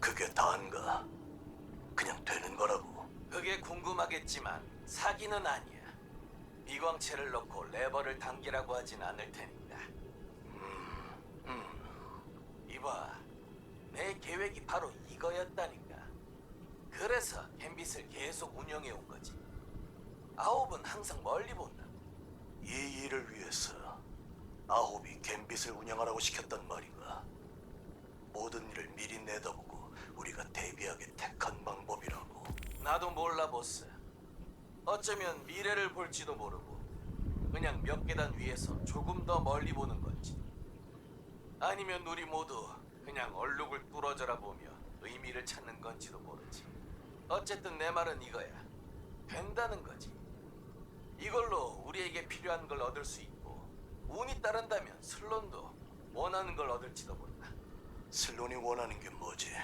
그게 다인가? 그냥 되는 거라고. 그게 궁금하겠지만 사기는 아니야. 비광체를 넣고 레버를 당기라고 하진 않을 테니까. 음, 이봐, 내 계획이 바로 이거였다니까. 그래서 갬빗을 계속 운영해 온 거지. 아홉은 항상 멀리 본다. 이 일을 위해서 아홉이 갬빗을 운영하라고 시켰단 말인가? 모든 일을 미리 내다보고 우리가 대비하게 택한 방법이라고. 나도 몰라 보스. 어쩌면 미래를 볼지도 모르고 그냥 몇 계단 위에서 조금 더 멀리 보는 건지. 아니면 우리 모두 그냥 얼룩을 뚫어져라 보며 의미를 찾는 건지도 모르지. 어쨌든 내 말은 이거야. 된다는 거지. 이걸로 우리에게 필요한 걸 얻을 수 있고 운이 따른다면 슬론도 원하는 걸 얻을지도 모른다. 슬론이 원하는 게 뭐지?